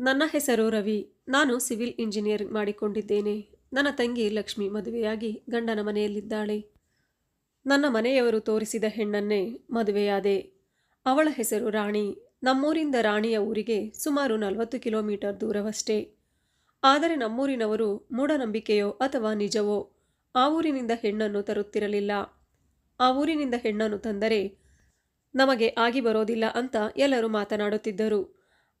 ನನ್ನ ಹೆಸರು ರವಿ. ನಾನು ಸಿವಿಲ್ ಇಂಜಿನಿಯರ್ ಮಾಡಿಕೊಂಡಿದ್ದೇನೆ. ನನ್ನ ತಂಗಿ ಲಕ್ಷ್ಮಿ ಮದುವೆಯಾಗಿ ಗಂಡನ ಮನೆಯಲ್ಲಿದ್ದಾಳೆ. ನನ್ನ ಮನೆಯವರು ತೋರಿಸಿದ ಹೆಣ್ಣನ್ನೇ ಮದುವೆಯಾದೆ. ಅವಳ ಹೆಸರು ರಾಣಿ. ನಮ್ಮೂರಿಂದ ರಾಣಿಯ ಊರಿಗೆ ಸುಮಾರು ನಲವತ್ತು ಕಿಲೋಮೀಟರ್ ದೂರವಷ್ಟೇ. ಆದರೆ ನಮ್ಮೂರಿನವರು ಮೂಢನಂಬಿಕೆಯೋ ಅಥವಾ ನಿಜವೋ ಆ ಊರಿನಿಂದ ಹೆಣ್ಣನ್ನು ತರುತ್ತಿರಲಿಲ್ಲ. ಆ ಊರಿನಿಂದ ಹೆಣ್ಣನ್ನು ತಂದರೆ ನಮಗೆ ಆಗಿ ಬರೋದಿಲ್ಲ ಅಂತ ಎಲ್ಲರೂ ಮಾತನಾಡುತ್ತಿದ್ದರು.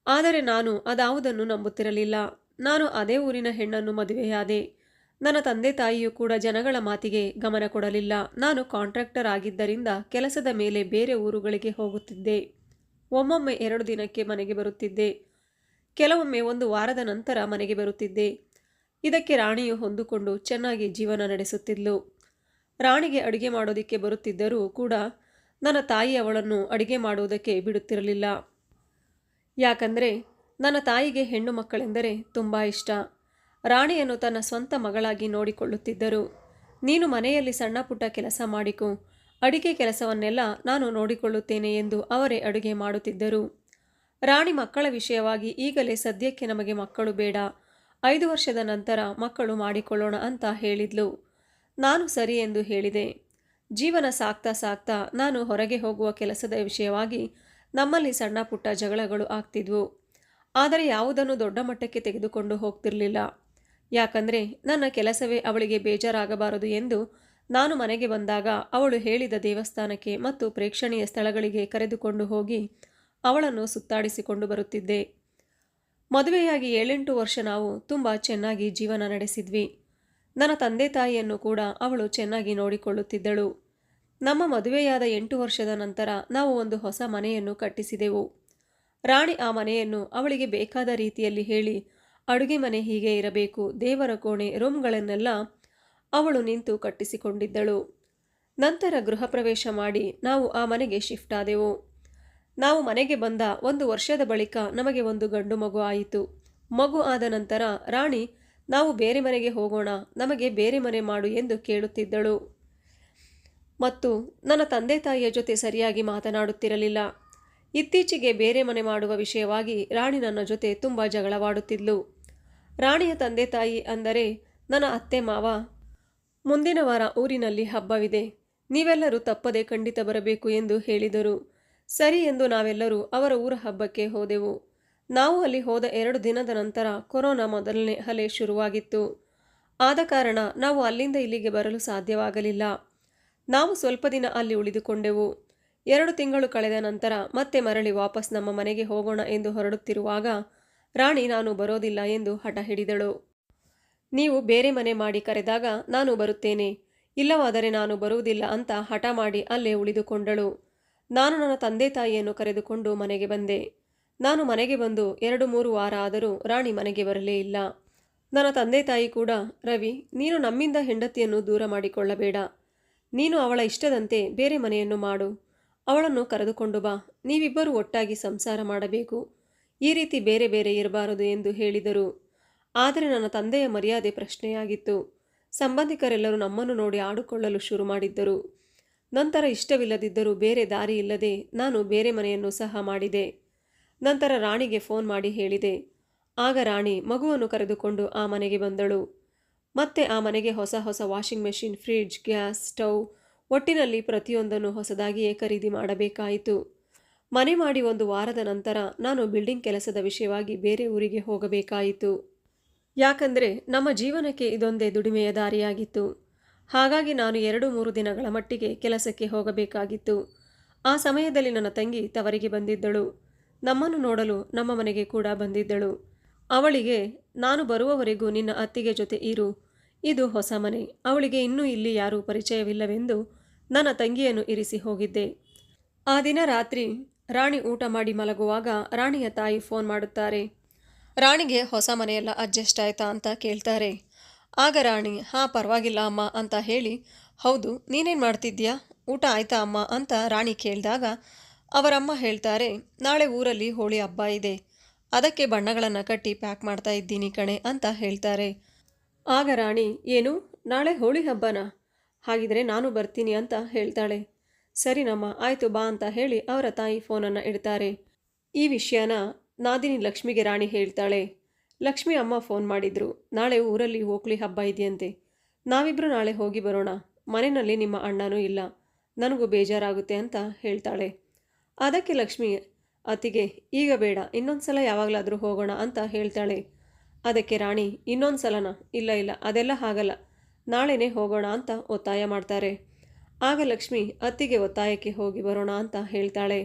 ಆದರೆ ನಾನು ಅದಾವುದನ್ನು ನಂಬುತ್ತಿರಲಿಲ್ಲ. ನಾನು ಅದೇ ಊರಿನ ಹೆಣ್ಣನ್ನು ಮದುವೆಯಾದೆ. ನನ್ನ ತಂದೆ ತಾಯಿಯೂ ಕೂಡ ಜನಗಳ ಮಾತಿಗೆ ಗಮನ ಕೊಡಲಿಲ್ಲ. ನಾನು ಕಾಂಟ್ರಾಕ್ಟರ್ ಆಗಿದ್ದರಿಂದ ಕೆಲಸದ ಮೇಲೆ ಬೇರೆ ಊರುಗಳಿಗೆ ಹೋಗುತ್ತಿದ್ದೆ. ಒಮ್ಮೊಮ್ಮೆ ಎರಡು ದಿನಕ್ಕೆ ಮನೆಗೆ ಬರುತ್ತಿದ್ದೆ. ಕೆಲವೊಮ್ಮೆ ಒಂದು ವಾರದ ನಂತರ ಮನೆಗೆ ಬರುತ್ತಿದ್ದೆ. ಇದಕ್ಕೆ ರಾಣಿಯು ಹೊಂದಿಕೊಂಡು ಚೆನ್ನಾಗಿ ಜೀವನ ನಡೆಸುತ್ತಿದ್ಲು. ರಾಣಿಗೆ ಅಡುಗೆ ಮಾಡೋದಕ್ಕೆ ಬರುತ್ತಿದ್ದರೂ ಕೂಡ ನನ್ನ ತಾಯಿ ಅವಳನ್ನು ಅಡುಗೆ ಮಾಡುವುದಕ್ಕೆ ಬಿಡುತ್ತಿರಲಿಲ್ಲ. ಯಾಕಂದರೆ ನನ್ನ ತಾಯಿಗೆ ಹೆಣ್ಣು ಮಕ್ಕಳೆಂದರೆ ತುಂಬ ಇಷ್ಟ. ರಾಣಿಯನ್ನು ತನ್ನ ಸ್ವಂತ ಮಗಳಾಗಿ ನೋಡಿಕೊಳ್ಳುತ್ತಿದ್ದರು. ನೀನು ಮನೆಯಲ್ಲಿ ಸಣ್ಣ ಪುಟ್ಟ ಕೆಲಸ ಮಾಡಿಕೊ, ಅಡಿಗೆ ಕೆಲಸವನ್ನೆಲ್ಲ ನಾನು ನೋಡಿಕೊಳ್ಳುತ್ತೇನೆ ಎಂದು ಅವರೇ ಅಡುಗೆ ಮಾಡುತ್ತಿದ್ದರು. ರಾಣಿ ಮಕ್ಕಳ ವಿಷಯವಾಗಿ ಈಗಲೇ ಸದ್ಯಕ್ಕೆ ನಮಗೆ ಮಕ್ಕಳು ಬೇಡ. ಐದು ವರ್ಷದ ನಂತರ ಮಕ್ಕಳು ಮಾಡಿಕೊಳ್ಳೋಣ ಅಂತ ಹೇಳಿದ್ಲು. ನಾನು ಸರಿ ಎಂದು ಹೇಳಿದೆ. ಜೀವನ ಸಾಕ್ತಾ ಸಾಕ್ತಾ ನಾನು ಹೊರಗೆ ಹೋಗುವ ಕೆಲಸದ ವಿಷಯವಾಗಿ ನಮ್ಮಲ್ಲಿ ಸಣ್ಣ ಪುಟ್ಟ ಜಗಳಗಳು ಆಗ್ತಿದ್ವು. ಆದರೆ ಯಾವುದನ್ನು ದೊಡ್ಡ ಮಟ್ಟಕ್ಕೆ ತೆಗೆದುಕೊಂಡು ಹೋಗ್ತಿರಲಿಲ್ಲ. ಯಾಕಂದರೆ ನನ್ನ ಕೆಲಸವೇ ಅವಳಿಗೆ ಬೇಜಾರಾಗಬಾರದು ಎಂದು ನಾನು ಮನೆಗೆ ಬಂದಾಗ ಅವಳು ಹೇಳಿದ ದೇವಸ್ಥಾನಕ್ಕೆ ಮತ್ತು ಪ್ರೇಕ್ಷಣೀಯ ಸ್ಥಳಗಳಿಗೆ ಕರೆದುಕೊಂಡು ಹೋಗಿ ಅವಳನ್ನು ಸುತ್ತಾಡಿಸಿಕೊಂಡು ಬರುತ್ತಿದ್ದೆ. ಮದುವೆಯಾಗಿ ಏಳೆಂಟು ವರ್ಷ ನಾವು ತುಂಬ ಚೆನ್ನಾಗಿ ಜೀವನ ನಡೆಸಿದ್ವಿ. ನನ್ನ ತಂದೆ ತಾಯಿಯನ್ನು ಕೂಡ ಅವಳು ಚೆನ್ನಾಗಿ ನೋಡಿಕೊಳ್ಳುತ್ತಿದ್ದಳು. ನಮ್ಮ ಮದುವೆಯಾದ ಎಂಟು ವರ್ಷದ ನಂತರ ನಾವು ಒಂದು ಹೊಸ ಮನೆಯನ್ನು ಕಟ್ಟಿಸಿದೆವು. ರಾಣಿ ಆ ಮನೆಯನ್ನು ಅವಳಿಗೆ ಬೇಕಾದ ರೀತಿಯಲ್ಲಿ ಹೇಳಿ, ಅಡುಗೆ ಮನೆ ಹೀಗೆ ಇರಬೇಕು, ದೇವರ ಕೋಣೆ, ರೂಮ್ಗಳನ್ನೆಲ್ಲ ಅವಳು ನಿಂತು ಕಟ್ಟಿಸಿಕೊಂಡಿದ್ದಳು. ನಂತರ ಗೃಹ ಪ್ರವೇಶ ಮಾಡಿ ನಾವು ಆ ಮನೆಗೆ ಶಿಫ್ಟ್ ಆದೆವು. ನಾವು ಮನೆಗೆ ಬಂದ ಒಂದು ವರ್ಷದ ಬಳಿಕ ನಮಗೆ ಒಂದು ಗಂಡು ಮಗು ಆಯಿತು. ಮಗು ಆದ ನಂತರ, ರಾಣಿ, ನಾವು ಬೇರೆ ಮನೆಗೆ ಹೋಗೋಣ, ನಮಗೆ ಬೇರೆ ಮನೆ ಮಾಡು ಎಂದು ಕೇಳುತ್ತಿದ್ದಳು. ಮತ್ತು ನನ್ನ ತಂದೆ ತಾಯಿಯ ಜೊತೆ ಸರಿಯಾಗಿ ಮಾತನಾಡುತ್ತಿರಲಿಲ್ಲ. ಇತ್ತೀಚೆಗೆ ಬೇರೆ ಮನೆ ಮಾಡುವ ವಿಷಯವಾಗಿ ರಾಣಿ ನನ್ನ ಜೊತೆ ತುಂಬ ಜಗಳವಾಡುತ್ತಿದ್ಲು. ರಾಣಿಯ ತಂದೆ ತಾಯಿ ಅಂದರೆ ನನ್ನ ಅತ್ತೆ ಮಾವ. ಮುಂದಿನ ವಾರ ಊರಿನಲ್ಲಿ ಹಬ್ಬವಿದೆ. ನೀವೆಲ್ಲರೂ ತಪ್ಪದೆ ಖಂಡಿತ ಬರಬೇಕು ಎಂದು ಹೇಳಿದರು. ಸರಿ ಎಂದು ನಾವೆಲ್ಲರೂ ಅವರ ಊರ ಹಬ್ಬಕ್ಕೆ ಹೋದೆವು. ನಾವು ಅಲ್ಲಿ ಹೋದ ಎರಡು ದಿನದ ನಂತರ ಕೊರೋನಾ ಮೊದಲನೇ ಅಲೆ ಶುರುವಾಗಿತ್ತು. ಆದ ಕಾರಣ ನಾವು ಅಲ್ಲಿಂದ ಇಲ್ಲಿಗೆ ಬರಲು ಸಾಧ್ಯವಾಗಲಿಲ್ಲ. ನಾವು ಸ್ವಲ್ಪ ದಿನ ಅಲ್ಲಿ ಉಳಿದುಕೊಂಡೆವು. ಎರಡು ತಿಂಗಳು ಕಳೆದ ನಂತರ ಮತ್ತೆ ಮರಳಿ ವಾಪಸ್ ನಮ್ಮ ಮನೆಗೆ ಹೋಗೋಣ ಎಂದು ಹೊರಡುತ್ತಿರುವಾಗ, ರಾಣಿ ನಾನು ಬರೋದಿಲ್ಲ ಎಂದು ಹಠ ಹಿಡಿದಳು. ನೀವು ಬೇರೆ ಮನೆ ಮಾಡಿ ಕರೆದಾಗ ನಾನು ಬರುತ್ತೇನೆ. ಇಲ್ಲವಾದರೆ ನಾನು ಬರುವುದಿಲ್ಲ ಅಂತ ಹಠ ಮಾಡಿ ಅಲ್ಲೇ ಉಳಿದುಕೊಂಡಳು. ನಾನು ನನ್ನ ತಂದೆ ತಾಯಿಯನ್ನು ಕರೆದುಕೊಂಡು ಮನೆಗೆ ಬಂದೆ. ನಾನು ಮನೆಗೆ ಬಂದು ಎರಡು ಮೂರು ವಾರ ಆದರೂ ರಾಣಿ ಮನೆಗೆ ಬರಲೇ ಇಲ್ಲ. ನನ್ನ ತಂದೆ ತಾಯಿ ಕೂಡ, ರವಿ, ನೀನು ನಮ್ಮಿಂದ ಹೆಂಡತಿಯನ್ನು ದೂರ ಮಾಡಿಕೊಳ್ಳಬೇಡ. ನೀನು ಅವಳ ಇಷ್ಟದಂತೆ ಬೇರೆ ಮನೆಯನ್ನು ಮಾಡು. ಅವಳನ್ನು ಕರೆದುಕೊಂಡು ಬಾ. ನೀವಿಬ್ಬರು ಒಟ್ಟಾಗಿ ಸಂಸಾರ ಮಾಡಬೇಕು. ಈ ರೀತಿ ಬೇರೆ ಬೇರೆ ಇರಬಾರದು ಎಂದು ಹೇಳಿದರು. ಆದರೆ ನನ್ನ ತಂದೆಯ ಮರ್ಯಾದೆ ಪ್ರಶ್ನೆಯಾಗಿತ್ತು. ಸಂಬಂಧಿಕರೆಲ್ಲರೂ ನಮ್ಮನ್ನು ನೋಡಿ ಆಡಿಕೊಳ್ಳಲು ಶುರು ಮಾಡಿದ್ದರು. ನಂತರ ಇಷ್ಟವಿಲ್ಲದಿದ್ದರೂ ಬೇರೆ ದಾರಿ ಇಲ್ಲದೆ ನಾನು ಬೇರೆ ಮನೆಯನ್ನು ಸಹ ಮಾಡಿದೆ. ನಂತರ ರಾಣಿಗೆ ಫೋನ್ ಮಾಡಿ ಹೇಳಿದೆ. ಆಗ ರಾಣಿ ಮಗುವನ್ನು ಕರೆದುಕೊಂಡು ಆ ಮನೆಗೆ ಬಂದಳು. ಮತ್ತೆ ಆ ಮನೆಗೆ ಹೊಸ ಹೊಸ washing machine, fridge, gas, stove ಒಟ್ಟಿನಲ್ಲಿ ಪ್ರತಿಯೊಂದನ್ನು ಹೊಸದಾಗಿಯೇ ಖರೀದಿ ಮಾಡಬೇಕಾಯಿತು. ಮನೆ ಮಾಡಿ ಒಂದು ವಾರದ ನಂತರ ನಾನು ಬಿಲ್ಡಿಂಗ್ ಕೆಲಸದ ವಿಷಯವಾಗಿ ಬೇರೆ ಊರಿಗೆ ಹೋಗಬೇಕಾಯಿತು. ಯಾಕಂದರೆ ನಮ್ಮ ಜೀವನಕ್ಕೆ ಇದೊಂದೇ ದುಡಿಮೆಯ ದಾರಿಯಾಗಿತ್ತು. ಹಾಗಾಗಿ ನಾನು ಎರಡು ಮೂರು ದಿನಗಳ ಮಟ್ಟಿಗೆ ಕೆಲಸಕ್ಕೆ ಹೋಗಬೇಕಾಗಿತ್ತು. ಆ ಸಮಯದಲ್ಲಿ ನನ್ನ ತಂಗಿ ತವರಿಗೆ ಬಂದಿದ್ದಳು. ನಮ್ಮನ್ನು ನೋಡಲು ನಮ್ಮ ಮನೆಗೆ ಕೂಡ ಬಂದಿದ್ದಳು. ಅವಳಿಗೆ, ನಾನು ಬರುವವರೆಗೂ ನಿನ್ನ ಅತ್ತಿಗೆ ಜೊತೆ ಇರು ಇದು ಹೊಸ ಮನೆ. ಅವಳಿಗೆ ಇನ್ನೂ ಇಲ್ಲಿ ಯಾರೂ ಪರಿಚಯವಿಲ್ಲವೆಂದು ನನ್ನ ತಂಗಿಯನ್ನು ಇರಿಸಿ ಹೋಗಿದ್ದೆ. ಆ ದಿನ ರಾತ್ರಿ ರಾಣಿ ಊಟ ಮಾಡಿ ಮಲಗುವಾಗ ರಾಣಿಯ ತಾಯಿ ಫೋನ್ ಮಾಡುತ್ತಾರೆ. ರಾಣಿಗೆ ಹೊಸ ಮನೆಯೆಲ್ಲ ಅಡ್ಜಸ್ಟ್ ಆಯ್ತಾ ಅಂತ ಕೇಳ್ತಾರೆ. ಆಗ ರಾಣಿ, ಹಾಂ, ಪರವಾಗಿಲ್ಲ ಅಮ್ಮ ಅಂತ ಹೇಳಿ, ಹೌದು, ನೀನೇನು ಮಾಡ್ತಿದ್ಯಾ? ಊಟ ಆಯ್ತಾ ಅಮ್ಮ ಅಂತ ರಾಣಿ ಕೇಳಿದಾಗ ಅವರಮ್ಮ ಹೇಳ್ತಾರೆ, ನಾಳೆ ಊರಲ್ಲಿ ಹೋಳಿ ಹಬ್ಬ ಇದೆ. ಅದಕ್ಕೆ ಬಣ್ಣಗಳನ್ನು ಕಟ್ಟಿ ಪ್ಯಾಕ್ ಮಾಡ್ತಾ ಇದ್ದೀನಿ ಕಣೆ ಅಂತ ಹೇಳ್ತಾರೆ. ಆಗ ರಾಣಿ, ಏನು? ನಾಳೆ ಹೋಳಿ ಹಬ್ಬನಾ? ಹಾಗಿದ್ರೆ ನಾನು ಬರ್ತೀನಿ ಅಂತ ಹೇಳ್ತಾಳೆ. ಸರಿನಮ್ಮ ಆಯಿತು ಬಾ ಅಂತ ಹೇಳಿ ಅವರ ತಾಯಿ ಫೋನನ್ನು ಇಡ್ತಾರೆ. ಈ ವಿಷಯನ ನಾದಿನಿ ಲಕ್ಷ್ಮಿಗೆ ರಾಣಿ ಹೇಳ್ತಾಳೆ. ಲಕ್ಷ್ಮಿ ಅಮ್ಮ ಫೋನ್ ಮಾಡಿದ್ರು. ನಾಳೆ ಊರಲ್ಲಿ ಹೋಗ್ಲಿ ಹಬ್ಬ ಇದೆಯಂತೆ. ನಾವಿಬ್ಬರು ನಾಳೆ ಹೋಗಿ ಬರೋಣ. ಮನೆಯಲ್ಲಿ ನಿಮ್ಮ ಅಣ್ಣನೂ ಇಲ್ಲ. ನನಗೂ ಬೇಜಾರಾಗುತ್ತೆ ಅಂತ ಹೇಳ್ತಾಳೆ. ಅದಕ್ಕೆ ಲಕ್ಷ್ಮಿ ಅತಿಗೆ ಈಗ ಬೇಡ ಇನ್ನೊಂದು ಸಲ ಯಾವಾಗಲಾದರೂ ಹೋಗೋಣ ಅಂತ ಹೇಳ್ತಾಳೆ. ಅದಕ್ಕೆ ರಾಣಿ, ಇನ್ನೊಂದು ಸಲನ? ಇಲ್ಲ ಇಲ್ಲ, ಅದೆಲ್ಲ ಆಗಲ್ಲ ನಾಳೆನೇ ಹೋಗೋಣ ಅಂತ ಒತ್ತಾಯ ಮಾಡ್ತಾರೆ. ಆಗ ಲಕ್ಷ್ಮಿ ಅತ್ತಿಗೆ ಒತ್ತಾಯಕ್ಕೆ ಹೋಗಿ ಬರೋಣ ಅಂತ ಹೇಳ್ತಾಳೆ.